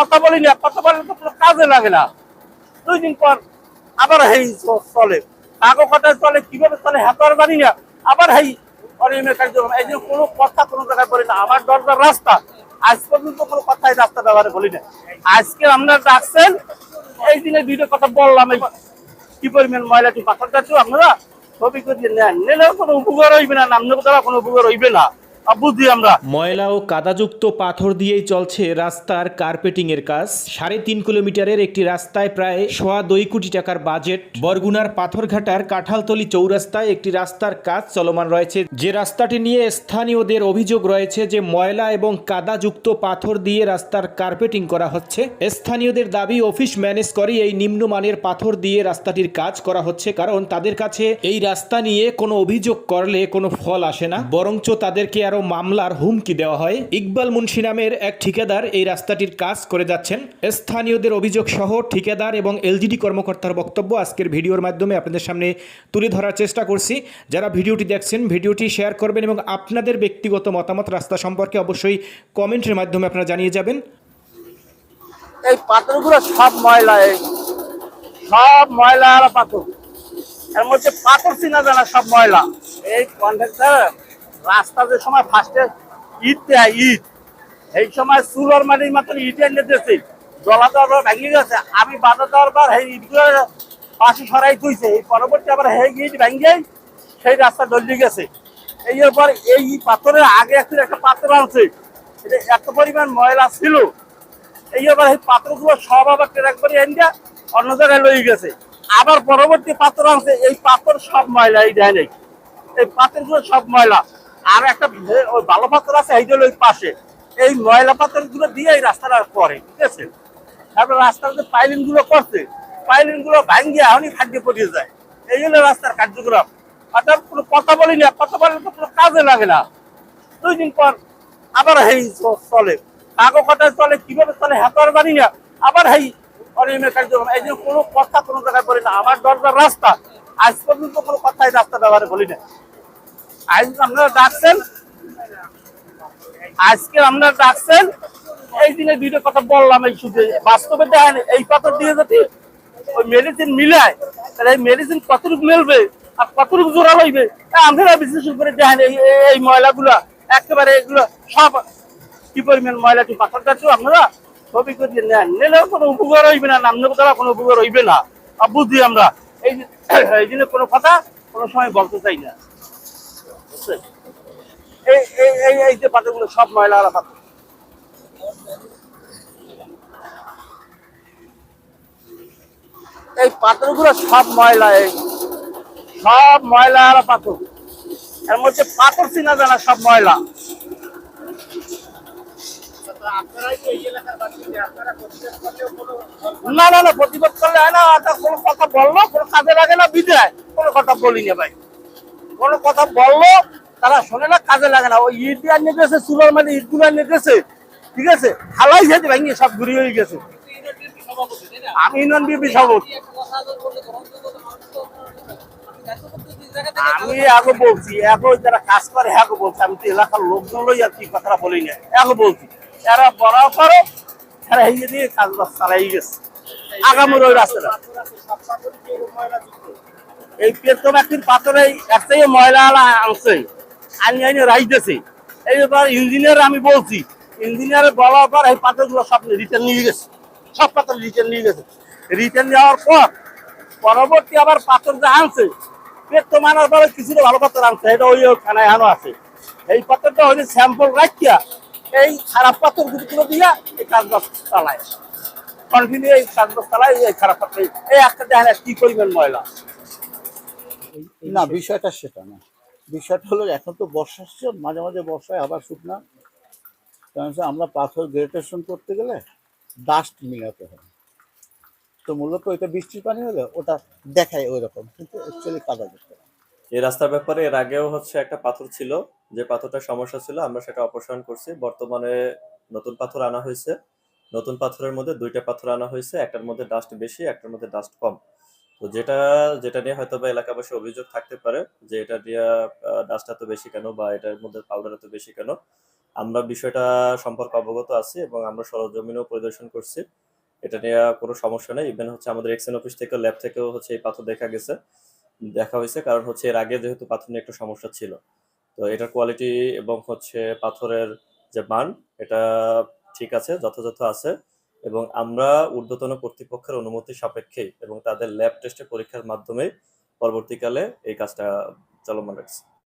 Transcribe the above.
কথা বলি না কথা বলে তো কোনো কাজে লাগে না। দুই দিন পর আবার হেই চলে। কাগো কথা চলে, কীভাবে চলে হাতার জানি না। আবার হেই কোনো কথা রাস্তা। পর্যন্ত কোনো কথাই রাস্তা দুইটা কথা বললাম। কি পরিমাণ উপকার হইবে না নামনে দ্বারা কোনো উপকার হইবে না। ময়লা ও কাদাযুক্ত পাথর দিয়েই চলছে রাস্তার কার্পেটিং এর কাজ। সাড়ে তিন কিলোমিটারের একটি রাস্তায় প্রায় সোয়া দুই কোটি টাকার বাজেট। বরগুনার পাথরঘাটার কাঁঠালতলি চৌরাস্তায় একটি রাস্তার কাজ চলমান রয়েছে। যে রাস্তাটি নিয়ে স্থানীয়দের অভিযোগ রয়েছে যে, ময়লা এবং কাদাযুক্ত পাথর দিয়ে রাস্তার কার্পেটিং করা হচ্ছে। স্থানীয়দের দাবি, অফিস ম্যানেজ করে এই নিম্নমানের পাথর দিয়ে রাস্তাটির কাজ করা হচ্ছে। কারণ তাদের কাছে এই রাস্তা নিয়ে কোনো অভিযোগ করলে কোনো ফল আসে না। বরঞ্চ তাদেরকে আরও মামলার হুমকি দেওয়া হয়। ইকবাল মুন্সি নামের এক ঠিকাদার এই রাস্তাটির কাজ করে যাচ্ছেন। স্থানীয়দের অভিযোগ সহ ঠিকাদার এবং এলজিডি কর্মকর্তার বক্তব্য আজকের ভিডিওর মাধ্যমে আপনাদের সামনে তুলে ধরার চেষ্টা করছি। যারা ভিডিওটি দেখছেন ভিডিওটি শেয়ার করবেন এবং আপনাদের ব্যক্তিগত মতামত রাস্তা সম্পর্কে অবশ্যই কমেন্টের মাধ্যমে আপনারা জানিয়ে যাবেন। এই পাথরগুলো সব ময়লা এই সব ময়লা আর পাথর। এর মধ্যে পাথর চিনা জানা সব ময়লা। এই কন্ট্রাক্টর রাস্তা যে সময় ফার্স্টে ইট দেয় ইট এই সময় চুলোর মাটির মাত্র ইট এনে দিয়েছে জলা দেওয়ার ভেঙে গেছে। আমি বাধা দেওয়ার পর সেই ইটগুলো পাশে সরাই তুইছে এই পরবর্তী আবার হে ইট ভেঙে সেই রাস্তা ডলি গেছে। এই পর এই পাথরের আগে একটু একটা পাথর আনছে। এটা এত পরিমাণ ময়লা ছিল। এই আবার এই পাত্রগুলো সব আবার ট্রাক করে এনে অন্য জায়গায় লই গেছে। আবার পরবর্তী পাত্র আনছে। এই পাথর সব ময়লা এই দেয় এই পাথরগুলো সব ময়লা। আর একটা ওই ভালো পাথর আছে, এই যে ওই পাশে, এই ময়লা পাথরগুলো দিয়ে এই রাস্তাটা করে, ঠিক আছে? তারপর রাস্তার যে পাইলিংগুলো করছে পাইলিংগুলো ভাঙ্গিয়ে এখনই খাদ্য পড়িয়ে যায় এই হলো রাস্তার কার্যক্রম। অর্থাৎ কোনো কথা বলি না, কথা তো কোনো কাজে লাগে না। দুই দিন পর আবার চলে। কাগো কথা চলে, কীভাবে চলে হাতার জানি না। আবার হেই অনিয়মের কার্যক্রম। এই জন্য কোনো কথা কোনো জায়গায় বলি না। আমার দরকার রাস্তা, আজ পর্যন্ত কোনো কথাই রাস্তা ব্যবহারে বলি না। আজকে জোড়া লইবে বিশ্লেষণ করে দেখেন এই ময়লাগুলা। একেবারে এগুলো সব কি পরিমাণ পাথর আপনারা ছবি করিয়ে নেন। কোনো উপকার হইবে না নামনে দ্বারা কোনো উপকার হইবে না। বুঝি আমরা, এই এই কোনো কথা কোনো সময় বলতে চাই না। বুঝছেন? এই এই এই এই যে পাথরগুলো সব ময়লা আর পাথর এই পাথরগুলো সব ময়লা এই সব ময়লা আর পাথর। এর মধ্যে পাথর চিনা জানা সব ময়লা। না না না প্রতিবাদ করলে হয় না আর কোনো কথা বলল কোনো কাজে লাগে না বিদায়। কোনো কথা বলি না ভাই। কোনো কথা বলল, তারা শোনে না, কাজে লাগে না। ওই ইট দিয়ে নিয়ে গেছে চুলার মানে ইটগুলো নিয়ে গেছে ঠিক আছে? হালাই যেতে ভেঙে সব ঘুরি হয়ে গেছে। আমি ইউনিয়ন বিপি সভাপতি। আমি আগে বলছি, এখন যারা কাজ করে হ্যাঁ বলছি, আমি তো এলাকার লোকজন লই আর কি কথাটা বলি না। এখন বলছি, এরা বলার পরে এরা এই দিয়ে কাজ বাজ চালাই গেছে। আগামীর ওই রাস্তাটা এই পেট্রো ব্যক্তির পাথরে একটাই ময়লা আলা আনছে। আনি আনি রাইতেছে এই ব্যাপার ইঞ্জিনিয়ার আমি বলছি, ইঞ্জিনিয়ার বলার পর এই পাথরগুলো সব রিটার্ন নিয়ে গেছে। সব পাথর রিটার্ন নিয়ে গেছে। রিটার্ন নেওয়ার পর পরবর্তী আবার পাথর যে আনছে পেট্রো মানার পরে কিছুটা ভালো পাথর আনছে, এটা ওই ওখানে এখনও আছে। এই পাথরটা হচ্ছে স্যাম্পল রাখিয়া এই খারাপ পাথরগুলো দিয়া, এই কাজবাজ চালায়। কন্টিনিউ এই কাজবাজ চালায়, এই খারাপ পাথর। এই একটা দেখেন কি পরিমাণ ময়লা। না বিষয়টা। সেটা না। বিষয়টা হলো এখন তো বর্ষা সিজন মাঝে মাঝে বর্ষায় আবার শুকনা। কারণ আমরা পাথর গ্রেটেশন করতে গেলে ডাস্ট মিলাতে হয় তো মূলত এটা বৃষ্টির পানি হলে ওটা দেখায় ওই রকম কিন্তু অ্যাকচুয়ালি কাদা দেখতে। এই রাস্তার ব্যাপারে এর আগেও হচ্ছে একটা পাথর ছিল। যে পাথরটা সমস্যা ছিল আমরা সেটা অপসারণ করছি। বর্তমানে নতুন পাথর আনা হয়েছে। নতুন পাথরের মধ্যে দুইটা পাথর আনা হয়েছে। একটার মধ্যে ডাস্ট বেশি একটার মধ্যে ডাস্ট কম। তো যেটা যেটা নিয়ে হয়তো বা এলাকাবাসী অভিযোগ থাকতে পারে যে এটা দিয়ে ডাস্ট এত বেশি কেন বা এটার মধ্যে পাউডার এত বেশি কেন, আমরা বিষয়টা সম্পর্কে অবগত আছি এবং আমরা সরজমিনও পরিদর্শন করছি। এটা নিয়ে কোনো সমস্যা নেই। ইভেন হচ্ছে আমাদের এক্সেন অফিস থেকে ল্যাব থেকেও হচ্ছে এই পাথর দেখা গেছে, দেখা হয়েছে। কারণ হচ্ছে এর আগে যেহেতু পাথর নিয়ে একটু সমস্যা ছিল। তো এটার কোয়ালিটি এবং হচ্ছে পাথরের যে মান, এটা ঠিক আছে, যথাযথ আছে। এবং আমরা ঊর্ধ্বতন কর্তৃপক্ষের অনুমতি সাপেক্ষে এবং তাদের ল্যাব টেস্টে পরীক্ষার মাধ্যমে পরবর্তীকালে এই কাজটা চলমান রাখছি।